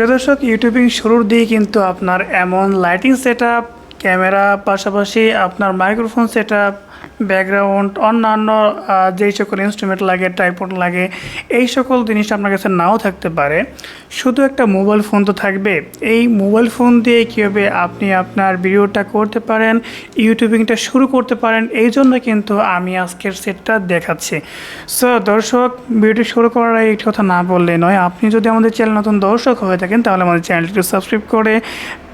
প্রিয় দর্শক ইউটিউবিং শুরুর দিয়ে কিন্তু আপনার এমন লাইটিং সেট ক্যামেরা পাশাপাশি আপনার মাইক্রোফোন সেট ব্যাকগ্রাউন্ড, অন্যান্য যেই সকল ইনস্ট্রুমেন্ট লাগে টাইপড লাগে, এই সকল জিনিস আপনার কাছে নাও থাকতে পারে। শুধু একটা মোবাইল ফোন তো থাকবে। এই মোবাইল ফোন দিয়ে কীভাবে আপনি আপনার ভিডিওটা করতে পারেন ইউটিউবিংটা শুরু করতে পারেন, এই জন্য কিন্তু আমি আজকের সেটটা দেখাচ্ছি। সো দর্শক ভিডিও শুরু করার একটি কথা না বললে নয়, আপনি যদি আমাদের চ্যানেল নতুন দর্শক হয়ে থাকেন, তাহলে আমাদের চ্যানেলটি সাবস্ক্রাইব করে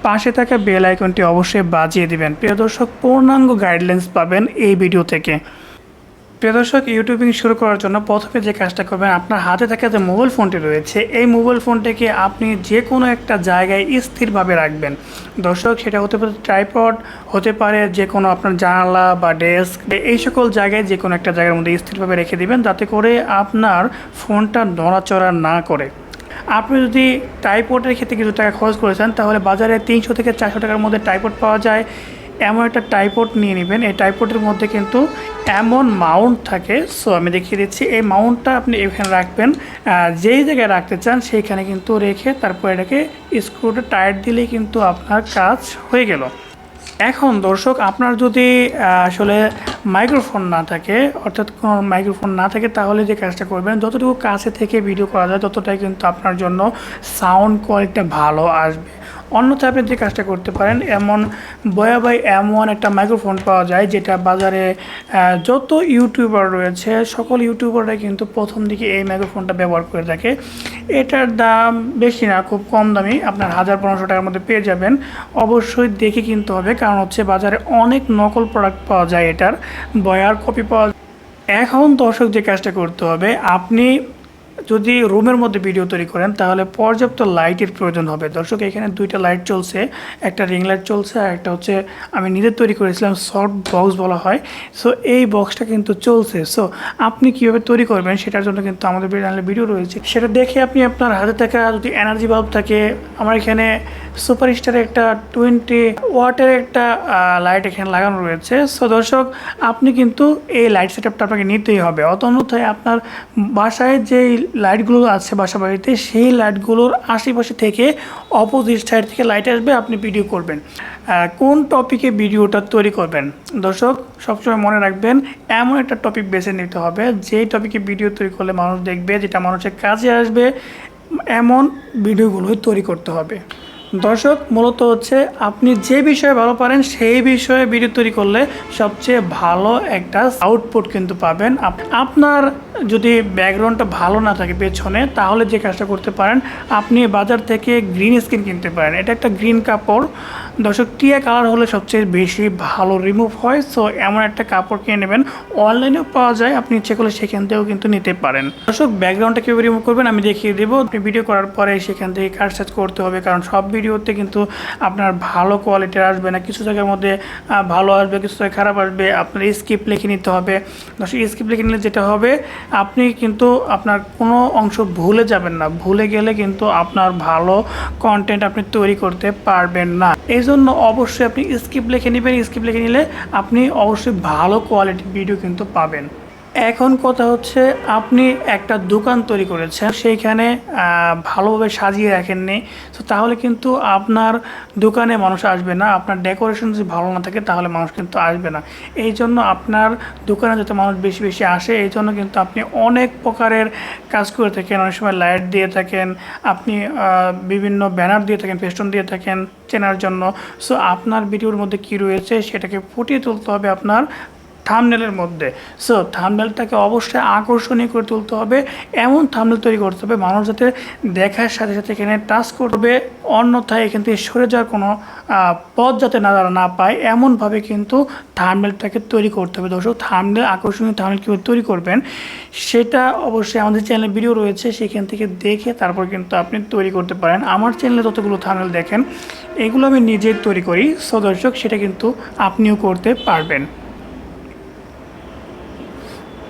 পাশে থাকা বেল আইকনটি অবশ্যই বাজিয়ে দিবেন। প্রিয় দর্শক, পূর্ণাঙ্গ গাইডলাইন্স পাবেন এই ভিডিও থেকে। প্রিয় দর্শক ইউটিউবিং শুরু করার জন্য প্রথমে যে কাজটা করবেন, আপনার হাতে থাকা যে মোবাইল ফোনটি রয়েছে, এই মোবাইল ফোনটিকে আপনি যে কোনো একটা জায়গায় স্থিরভাবে রাখবেন। দর্শক, সেটা হতে পারে ট্রাইপড হতে পারে যে কোনো আপনার জানালা বা ডেস্ক এই সকল জায়গায় যে কোনো একটা জায়গার মধ্যে স্থিরভাবে রেখে দিবেন, যাতে করে আপনার ফোনটা নড়াচড়া না করে। আপনি যদি টাইপোর্টের ক্ষেত্রে কিছু টাকা খরচ করেছেন তাহলে বাজারে তিনশো থেকে চারশো টাকার মধ্যে টাইপোর্ট পাওয়া যায়। এমন একটা টাইপোর্ট নিয়ে নেবেন। এই টাইপোর্টের মধ্যে কিন্তু এমন মাউন্ট থাকে। সো আমি দেখিয়ে দিচ্ছি। এই মাউন্টটা আপনি এখানে রাখবেন। যেই জায়গায় রাখতে চান, সেইখানে কিন্তু রেখে তারপর এটাকে স্ক্রুটা টাইট দিলেই কিন্তু আপনার কাজ হয়ে গেল। এখন দর্শক, আপনার যদি আসলে মাইক্রোফোন না থাকে, অর্থাৎ কোনো মাইক্রোফোন না থাকে, তাহলে যে কাজটা করবেন, যতটুকু কাছে থেকে ভিডিও করা যায়, ততটাই কিন্তু আপনার জন্য সাউন্ড কোয়ালিটিটা ভালো আসবে। অন্যথায় আপনি যে কাজটা করতে পারেন, এমন বয়াবাই এমন একটা মাইক্রোফোন পাওয়া যায়, যেটা বাজারে যত ইউটিউবার রয়েছে, সকল ইউটিউবাররা কিন্তু প্রথম দিকে এই মাইক্রোফোনটা ব্যবহার করে থাকে। এটার দাম বেশি না, খুব কম দামি, আপনার হাজার পনেরোশো টাকার মধ্যে পেয়ে যাবেন। অবশ্যই দেখে কিনতে হবে, কারণ হচ্ছে বাজারে অনেক নকল প্রোডাক্ট পাওয়া যায় এটার। বয়ার কপি পাওয়া এখন দর্শক যে কাজটা করতে হবে, আপনি যদি রুমের মধ্যে ভিডিও তৈরি করেন, তাহলে পর্যাপ্ত লাইটের প্রয়োজন হবে। দর্শক, এখানে দুইটা লাইট চলছে, একটা রিং লাইট চলছে, আর একটা হচ্ছে আমি নিজে তৈরি করেছিলাম শর্ট বক্স বলা হয়। সো এই বক্সটা কিন্তু চলছে। সো আপনি কীভাবে তৈরি করবেন সেটার জন্য কিন্তু আমাদের চ্যানেলে ভিডিও রয়েছে। সেটা দেখে আপনি আপনার হাতে থাকা যদি এনার্জি বাল্ব থাকে, আমার এখানে সুপার স্টারের একটা টোয়েন্টি ওয়াটের একটা লাইট এখানে লাগানো রয়েছে। সো দর্শক, আপনি কিন্তু এই লাইট সেট আপটা আপনাকে নিতেই হবে। অত অন্যথায় আপনার বাসায় যেই লাইটগুলো আছে বাসা বাড়িতে সেই লাইটগুলোর আশেপাশে থেকে অপোজিট সাইড থেকে লাইট আসবে, আপনি ভিডিও করবেন। কোন টপিকে ভিডিওটা তৈরি করবেন? দর্শক, সবসময় মনে রাখবেন, এমন একটা টপিক বেছে নিতে হবে, যেই টপিকে ভিডিও তৈরি করলে মানুষ দেখবে, যেটা মানুষের কাজে আসবে, এমন ভিডিওগুলোই তৈরি করতে হবে। দর্শক, মূলত হচ্ছে আপনি যে বিষয়ে ভালো পারেন, সেই বিষয়ে ভিডিও তৈরি করলে সবচেয়ে ভালো একটা আউটপুট কিন্তু পাবেন। আপনার যদি ব্যাকগ্রাউন্ডটা ভালো না থাকে পেছনে, তাহলে যে কাজটা করতে পারেন, আপনি বাজার থেকে গ্রিন স্ক্রিন কিনতে পারেন। এটা একটা গ্রিন কাপড়। দর্শক, টিয়া কালার হলে সবচেয়ে বেশি ভালো রিমুভ হয়। সো এমন একটা কাপড় কিনে নেবেন। অনলাইনেও পাওয়া যায়, আপনি ইচ্ছে করলে সেখান থেকেও কিন্তু নিতে পারেন। দর্শক ব্যাকগ্রাউন্ডটা কীভাবে রিমুভ করবেন আমি দেখিয়ে দেবো। আপনি ভিডিও করার পরে সেখান থেকে কাট সার্চ করতে হবে, কারণ সব ভিডিওতে কিন্তু আপনার ভালো কোয়ালিটির আসবে না। কিছু জায়গার মধ্যে ভালো আসবে, কিছু জায়গায় খারাপ আসবে, আপনার স্কিপ লিখে নিতে হবে। দর্শক স্কিপ লিখে নিলে যেটা হবে, আপনি কিন্তু আপনার কোনো অংশ ভুলে যাবেন না। ভুলে গেলে কিন্তু আপনার ভালো কন্টেন্ট আপনি তৈরি করতে পারবেন না। এই জন্য অবশ্যই আপনি স্কিপ লিখে নেবেন। স্কিপ লিখে নিলে আপনি অবশ্যই ভালো কোয়ালিটির ভিডিও কিন্তু পাবেন। এখন কথা হচ্ছে, আপনি একটা দোকান তৈরি করেছেন, সেইখানে ভালোভাবে সাজিয়ে রাখেননি। তো তাহলে কিন্তু আপনার দোকানে মানুষ আসবে না, আপনার ডেকোরেশন যদি ভালো না থাকে, তাহলে মানুষ কিন্তু আসবে না। এই জন্য আপনার দোকানে যাতে মানুষ বেশি বেশি আসে, এই জন্য কিন্তু আপনি অনেক প্রকারের কাজ করে থাকেন। অনেক সময় লাইট দিয়ে থাকেন, আপনি বিভিন্ন ব্যানার দিয়ে থাকেন ফেস্টন দিয়ে থাকেন চেনার জন্য। সো আপনার ভিডিওর মধ্যে কি রয়েছে, সেটাকে ফুটিয়ে তুলতে হবে আপনার থামনেলের মধ্যে। সো থামনেলটাকে অবশ্যই আকর্ষণীয় করে তুলতে হবে। এমন থামনেল তৈরি করতে হবে, মানুষ যাতে দেখার সাথে সাথে এখানে টাচ করবে, অন্যথায় এখান থেকে সরে যাওয়ার কোনো পথ যাতে না তারা না পায়, এমনভাবে কিন্তু থামনেলটাকে তৈরি করতে হবে। দর্শক থামনেল আকর্ষণীয় থামনেল কীভাবে তৈরি করবেন, সেটা অবশ্যই আমাদের চ্যানেলে ভিডিও রয়েছে, সেখান থেকে দেখে তারপর কিন্তু আপনি তৈরি করতে পারেন। আমার চ্যানেলে যতগুলো থামনেল দেখেন, এগুলো আমি নিজেই তৈরি করি। সো দর্শক, সেটা কিন্তু আপনিও করতে পারবেন।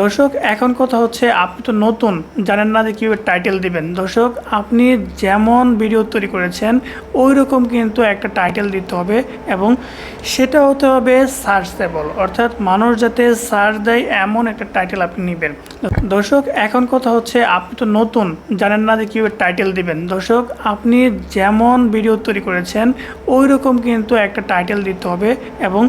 দর্শক, এখন কথা হচ্ছে আপনি তো নতুন, জানেন না যে কীভাবে টাইটেল দিবেন। দর্শক, আপনি যেমন ভিডিও তৈরি করেছেন ওই রকম কিন্তু একটা টাইটেল দিতে হবে এবং সেটা হতে হবে সার্চেবল অর্থাৎ মানুষ যাতে সার্চ দেয় এমন একটা টাইটেল আপনি নেবেন। দর্শক, এখন কথা হচ্ছে আপনি তো নতুন, জানেন না যে কীভাবে টাইটেল দিবেন। দর্শক, আপনি যেমন ভিডিও তৈরি করেছেন ওই রকম কিন্তু একটা টাইটেল দিতে হবে এবং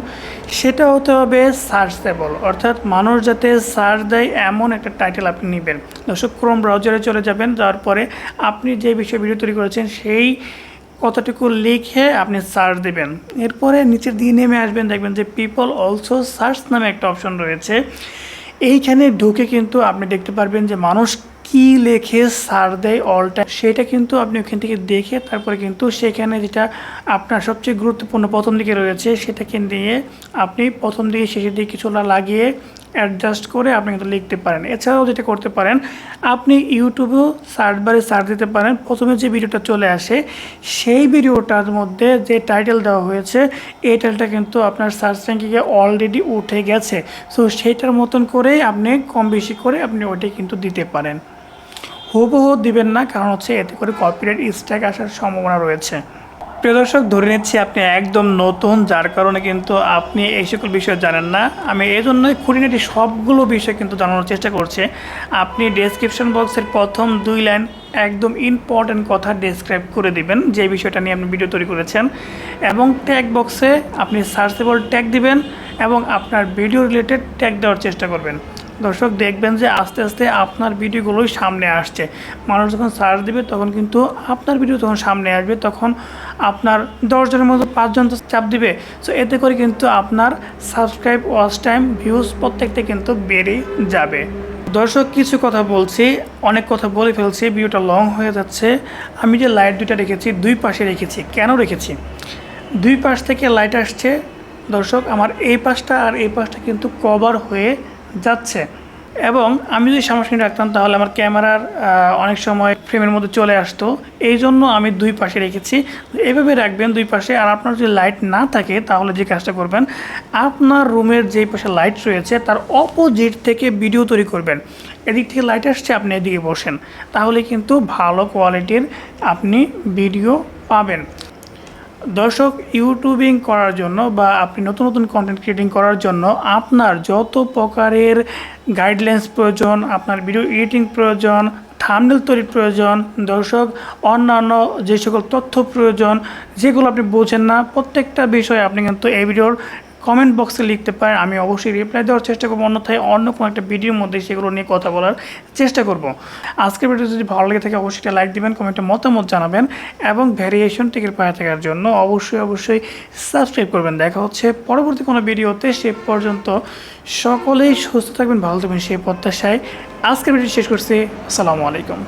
সেটা হতে হবে সার্চেবল অর্থাৎ মানুষ যাতে সার্চ দেয়, এমন একটা টাইটেল আপনি নেবেন। দর্শক ক্রোম ব্রাউজারে চলে যাবেন, যাওয়ার পরে আপনি যে বিষয়ে ভিডিও তৈরি করেছেন, সেই কতটুকু লিখে আপনি সার্চ দেবেন। এরপরে নিচের দিকে নেমে আসবেন, দেখবেন যে পিপল অলসো সার্চ নামে একটা অপশন রয়েছে। এইখানে ঢুকে কিন্তু আপনি দেখতে পারবেন যে মানুষ কি লেখে সার দেয় অলটা সেটা কিন্তু আপনি ওখান থেকে দেখে তারপরে কিন্তু সেখানে যেটা আপনার সবচেয়ে গুরুত্বপূর্ণ প্রথম দিকে রয়েছে, সেটাকে নিয়ে আপনি প্রথম দিকে শেষের দিকে কিছুটা লাগিয়ে অ্যাডজাস্ট করে আপনি কিন্তু লিখতে পারেন। এছাড়াও যেটা করতে পারেন, আপনি ইউটিউবেও সার্চ বারে সার্চ দিতে পারেন। প্রথমে যে ভিডিওটা চলে আসে, সেই ভিডিওটার মধ্যে যে টাইটেল দেওয়া হয়েছে, এই টাইটেলটা কিন্তু আপনার সার্চ র্যাঙ্কিংয়ে অলরেডি উঠে গেছে। সো সেইটার মতন করেই আপনি কম বেশি করে আপনি ওইটাই কিন্তু দিতে পারেন। হুবহু দিবেন না, কারণ হচ্ছে এতে করে কপিরাইট স্ট্রাইক আসার সম্ভাবনা রয়েছে। প্রিয় দর্শক, ধরে নিচ্ছি আপনি একদম নতুন, যার কারণে কিন্তু আপনি এই সকল বিষয় জানেন না। আমি এই জন্যই খুঁটিনাটি সবগুলো বিষয় কিন্তু জানানোর চেষ্টা করছি। আপনি ডেসক্রিপশন বক্সের প্রথম দুই লাইন একদম ইম্পর্ট্যান্ট কথা ডেসক্রাইব করে দিবেন, যে বিষয়টা নিয়ে আপনি ভিডিও তৈরি করেছেন। এবং ট্যাগ বক্সে আপনি সার্চেবল ট্যাগ দিবেন এবং আপনার ভিডিও রিলেটেড ট্যাগ দেওয়ার চেষ্টা করবেন। দর্শক দেখবেন যে আস্তে আস্তে আপনার ভিডিওগুলোই সামনে আসছে। মানুষ যখন সার্চ দিবে তখন কিন্তু আপনার ভিডিও তখন সামনে আসবে তখন আপনার দশজনের মধ্যে পাঁচজন তো চাপ দিবে। সো এতে করে কিন্তু আপনার সাবস্ক্রাইব ওয়াচ টাইম ভিউজ প্রত্যেকটা কিন্তু বেড়ে যাবে। দর্শক, কিছু কথা বলছি, অনেক কথা বলে ফেলছি, ভিডিওটা লং হয়ে যাচ্ছে। আমি যে লাইট দুইটা রেখেছি, দুই পাশে রেখেছি, কেন রেখেছি? দুই পাশ থেকে লাইট আসছে। দর্শক, আমার এই পাশটা আর এই পাশটা কিন্তু কভার হয়ে যাচ্ছে। এবং আমি যদি সামনাসামনি রাখতাম, তাহলে আমার ক্যামেরার অনেক সময় ফ্রেমের মধ্যে চলে আসতো। এই জন্য আমি দুই পাশে রেখেছি। এভাবে রাখবেন দুই পাশে। আর আপনার যদি লাইট না থাকে, তাহলে যে কাজটা করবেন, আপনার রুমের যেই পাশে লাইট রয়েছে, তার অপোজিট থেকে ভিডিও তৈরি করবেন। এদিক থেকে লাইট আসছে, আপনি এদিকে বসেন। তাহলে কিন্তু ভালো কোয়ালিটির আপনি ভিডিও পাবেন। দর্শক ইউটিউবিং করার জন্য বা আপনি নতুন নতুন কন্টেন্ট ক্রিয়েটিং করার জন্য আপনার যত প্রকারের গাইডলাইন্স প্রয়োজন, আপনার ভিডিও এডিটিং প্রয়োজন থামনেল তৈরির প্রয়োজন, দর্শক, অন্যান্য যে সকল তথ্য প্রয়োজন, যেগুলো আপনি বোঝেন না, প্রত্যেকটা বিষয়ে আপনি কিন্তু এই ভিডিওর কমেন্ট বক্সে লিখতে পারেন, আমি অবশ্যই রিপ্লাই দেওয়ার চেষ্টা করব, অন্যথায় অন্য কোনো একটা ভিডিওর মধ্যে সেগুলো নিয়ে কথা বলার চেষ্টা করব। আজকের ভিডিও যদি ভালো লেগে থাকে, অবশ্যই একটা লাইক দিবেন কমেন্টে মতামত জানাবেন এবং ভ্যারিয়েশন টিকের পায়ে থাকার জন্য অবশ্যই অবশ্যই সাবস্ক্রাইব করবেন। দেখা হচ্ছে পরবর্তী কোনো ভিডিওতে সে পর্যন্ত সকলেই সুস্থ থাকবেন, ভালো থাকবেন সেই প্রত্যাশায়। আজকের ভিডিও শেষ করছি, আসসালামু আলাইকুম।